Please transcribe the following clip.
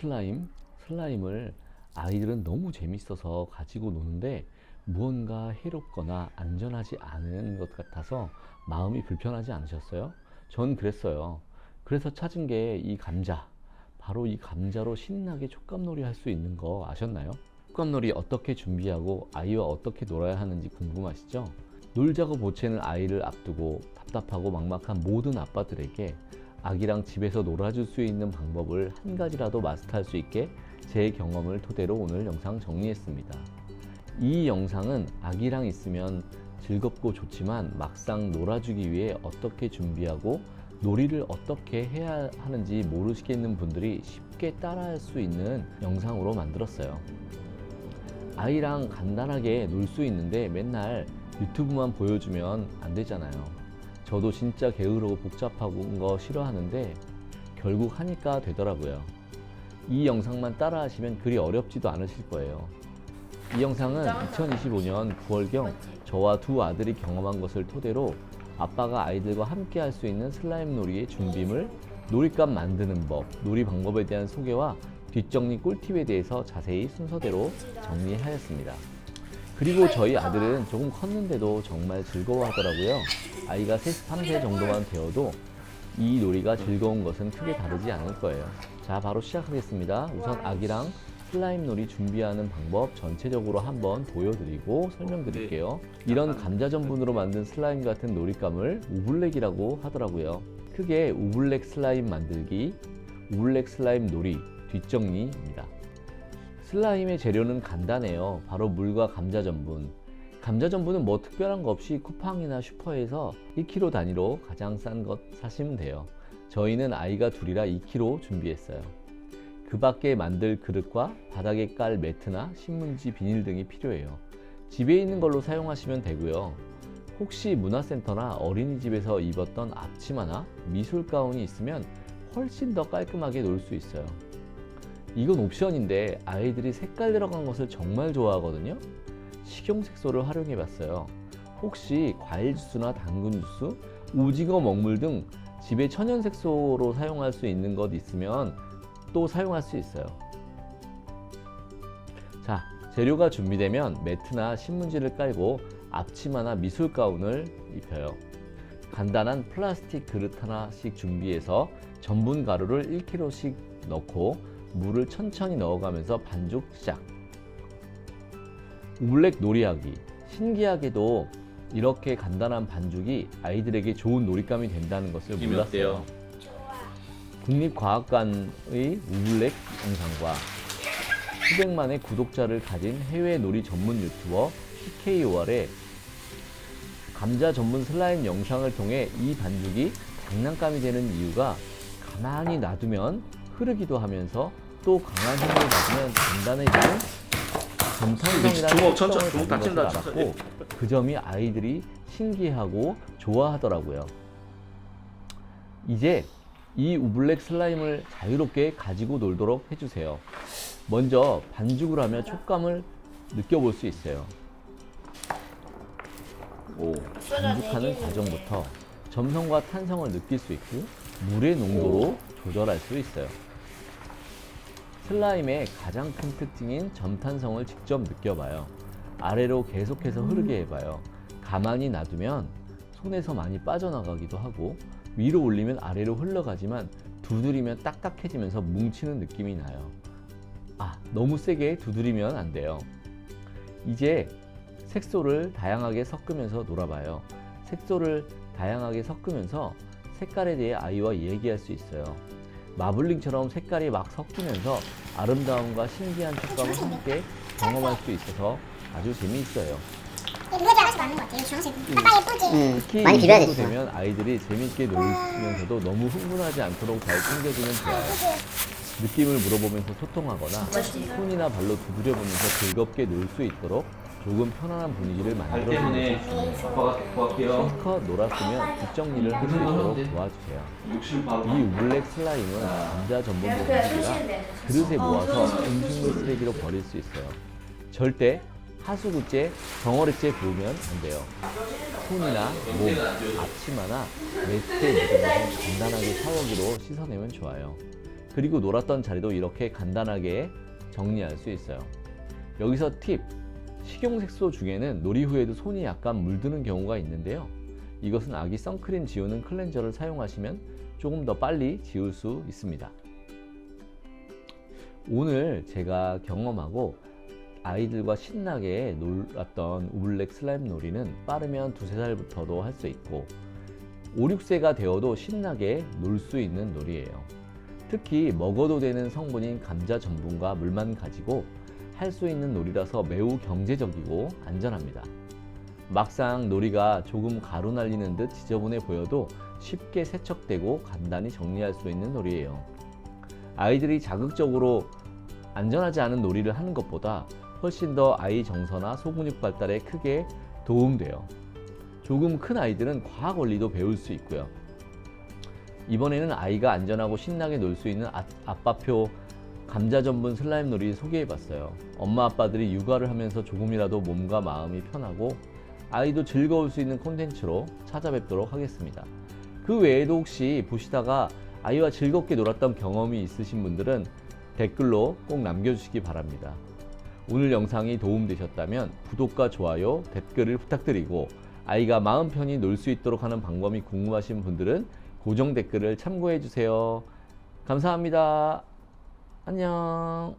슬라임, 슬라임을 아이들은 너무 재밌어서 가지고 노는데 무언가 해롭거나 안전하지 않은 것 같아서 마음이 불편하지 않으셨어요? 전 그랬어요. 그래서 찾은 게 이 감자. 바로 이 감자로 신나게 촉감놀이 할 수 있는 거 아셨나요? 촉감놀이 어떻게 준비하고 아이와 어떻게 놀아야 하는지 궁금하시죠? 놀자고 보채는 아이를 앞두고 답답하고 막막한 모든 아빠들에게 아기랑 집에서 놀아줄 수 있는 방법을 한 가지라도 마스터할 수 있게 제 경험을 토대로 오늘 영상 정리했습니다. 이 영상은 아기랑 있으면 즐겁고 좋지만 막상 놀아주기 위해 어떻게 준비하고 놀이를 어떻게 해야 하는지 모르시겠는 분들이 쉽게 따라할 수 있는 영상으로 만들었어요. 아이랑 간단하게 놀 수 있는데 맨날 유튜브만 보여주면 안 되잖아요. 저도 진짜 게으르고 복잡한 거 싫어하는데 결국 하니까 되더라고요. 이 영상만 따라하시면 그리 어렵지도 않으실 거예요. 이 영상은 2025년 9월경 저와 두 아들이 경험한 것을 토대로 아빠가 아이들과 함께 할 수 있는 슬라임 놀이의 준비물, 놀이감 만드는 법, 놀이 방법에 대한 소개와 뒷정리 꿀팁에 대해서 자세히 순서대로 정리하였습니다. 그리고 저희 아들은 조금 컸는데도 정말 즐거워하더라고요. 아이가 3, 3세 정도만 되어도 이 놀이가 즐거운 것은 크게 다르지 않을 거예요. 자, 바로 시작하겠습니다. 우선 아기랑 슬라임 놀이 준비하는 방법 전체적으로 한번 보여드리고 설명드릴게요. 이런 감자 전분으로 만든 슬라임 같은 놀잇감을 우블랙이라고 하더라고요. 크게 우블랙 슬라임 만들기, 우블랙 슬라임 놀이, 뒷정리입니다. 슬라임의 재료는 간단해요. 바로 물과 감자 전분. 감자 전분은 뭐 특별한 거 없이 쿠팡이나 슈퍼에서 1kg 단위로 가장 싼 것 사시면 돼요. 저희는 아이가 둘이라 2kg 준비했어요. 그 밖에 만들 그릇과 바닥에 깔 매트나 신문지, 비닐 등이 필요해요. 집에 있는 걸로 사용하시면 되고요. 혹시 문화센터나 어린이집에서 입었던 앞치마나 미술 가운이 있으면 훨씬 더 깔끔하게 놀 수 있어요. 이건 옵션인데 아이들이 색깔 들어간 것을 정말 좋아하거든요. 식용 색소를 활용해 봤어요. 혹시 과일 주스나 당근 주스, 오징어 먹물 등 집에 천연 색소로 사용할 수 있는 것 있으면 또 사용할 수 있어요. 자, 재료가 준비되면 매트나 신문지를 깔고 앞치마나 미술 가운을 입혀요. 간단한 플라스틱 그릇 하나씩 준비해서 전분 가루를 1kg씩 넣고 물을 천천히 넣어가면서 반죽 시작. 우블랙 놀이하기. 신기하게도 이렇게 간단한 반죽이 아이들에게 좋은 놀잇감이 된다는 것을 몰랐어요. 국립과학관의 우블랙 영상과 수백만의 구독자를 가진 해외 놀이 전문 유튜버 PKOR의 감자 전문 슬라임 영상을 통해 이 반죽이 장난감이 되는 이유가 가만히 놔두면 흐르기도 하면서 또 강한 힘을 가지면 단단해지는 점탄성이라는 주먹 천천히, 특성을 주먹 다친다, 알았고 그 점이 아이들이 신기하고 좋아하더라고요. 이제 이 우블랙 슬라임을 자유롭게 가지고 놀도록 해주세요. 먼저 반죽을 하며 촉감을 느껴볼 수 있어요. 오. 반죽하는 과정부터 점성과 탄성을 느낄 수 있고 물의 농도로 조절할 수 있어요. 슬라임의 가장 큰 특징인 점탄성을 직접 느껴봐요. 아래로 계속해서 흐르게 해봐요. 가만히 놔두면 손에서 많이 빠져나가기도 하고 위로 올리면 아래로 흘러가지만 두드리면 딱딱해지면서 뭉치는 느낌이 나요. 아, 너무 세게 두드리면 안 돼요. 이제 색소를 다양하게 섞으면서 놀아봐요. 색소를 다양하게 섞으면서 색깔에 대해 아이와 얘기할 수 있어요. 마블링처럼 색깔이 막 섞이면서 아름다움과 신기한 촉감을 함께 경험할 수 있어서 아주 재미있어요. 이거랑 하나씩 맞는 것 같아요. 주황색. 아빠 예쁘지? 특히 많이 이 비벼야 정도 되겠다. 되면 아이들이 재미있게 놀면서도 너무 흥분하지 않도록 잘 챙겨주면 좋아요. 느낌을 물어보면서 소통하거나 손이나 발로 두드려보면서 즐겁게 놀 수 있도록 조금 편안한 분위기를 발 만들어주는. 실컷 놀았으면 뒷정리를 할 수 있도록 도와주세요. 욕실 바로. 이 우블랙 슬라임은 감자 전분 봉지라 그릇에 모아서 음식물 쓰레기로 버릴 수 있어요. 절대 하수구째, 덩어리째 부으면 안 돼요. 손이나 몸, 앞치마나 매트에 묻은 것은 간단하게 샤워기로 씻어내면 좋아요. 그리고 놀았던 자리도 이렇게 간단하게 정리할 수 있어요. 여기서 팁! 식용색소 중에는 놀이 후에도 손이 약간 물드는 경우가 있는데요. 이것은 아기 선크림 지우는 클렌저를 사용하시면 조금 더 빨리 지울 수 있습니다. 오늘 제가 경험하고 아이들과 신나게 놀았던 우블랙 슬라임 놀이는 빠르면 두세 살부터도 할 수 있고 5, 6세가 되어도 신나게 놀 수 있는 놀이에요. 특히 먹어도 되는 성분인 감자 전분과 물만 가지고 할 수 있는 놀이라서 매우 경제적이고 안전합니다. 막상 놀이가 조금 가루 날리는 듯 지저분해 보여도 쉽게 세척되고 간단히 정리할 수 있는 놀이에요. 아이들이 자극적으로 안전하지 않은 놀이를 하는 것보다 훨씬 더 아이 정서나 소근육 발달에 크게 도움돼요. 조금 큰 아이들은 과학 원리도 배울 수 있고요. 이번에는 아이가 안전하고 신나게 놀 수 있는 아, 아빠표 감자 전분 슬라임 놀이 소개해 봤어요. 엄마 아빠들이 육아를 하면서 조금이라도 몸과 마음이 편하고 아이도 즐거울 수 있는 콘텐츠로 찾아뵙도록 하겠습니다. 그 외에도 혹시 보시다가 아이와 즐겁게 놀았던 경험이 있으신 분들은 댓글로 꼭 남겨주시기 바랍니다. 오늘 영상이 도움되셨다면 구독과 좋아요, 댓글을 부탁드리고 아이가 마음 편히 놀 수 있도록 하는 방법이 궁금하신 분들은 고정 댓글을 참고해 주세요. 감사합니다. 안녕.